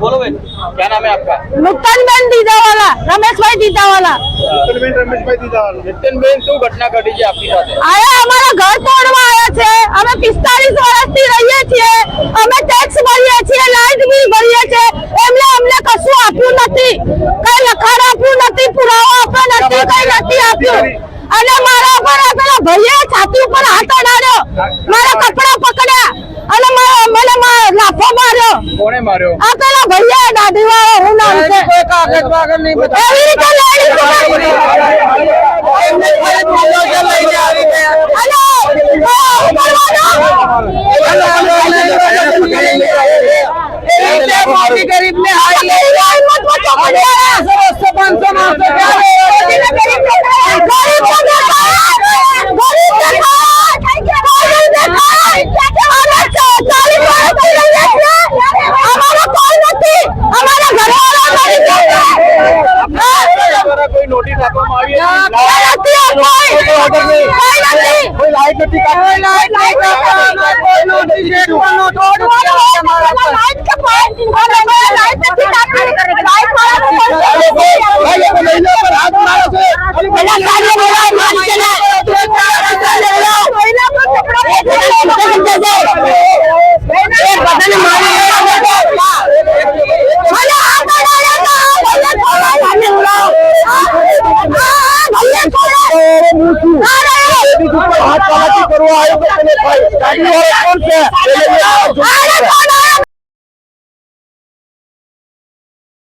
बोलो बेन क्या नाम है आपका નુતન બેન દીદાવાલા રમેશભાઈ દીદાવાલા મિત્રબેન રમેશભાઈ દીદાવાલા નિતનબેન શું ઘટના ઘટી છે આપની સાથે? આયા અમારા ઘર તોડવા આવ્યા છે. અમે 45 વર્ષથી રહીએ છીએ. અમે ટેક્સ ભરીએ છીએ લાઇટ બિલ ભરીએ છીએ. એમને અમને કશું આપ્યું નથી. કઈ લખાણ આપ્યું નથી પુરાવો આપ્યો નથી કઈ નથી આપ્યું. અને મારા ઉપર પેલા ભાઈએ છાતી ઉપર હાથ અડાડ્યો. મારા કપડા કોણે માર્યો? આ પેલા ભૈયા દાઢી વાળો હું નામ છે? એવી રીતે ગરીબ ને અમારા કોઈ નથી અમારા ઘરવાળા મરી ગયા દ્વારા કોઈ નોટિસ આપવામાં આવી કોઈ નથી કોઈ નથી કોઈ લાઈટ નથી કાઢી ભાઈ લોકો લઈને પર હાથ મારે છે હાથ ચાલાકી કરવા આવ્યો તો તમે ભાઈ. ગાડી વાળો કોણ? છે.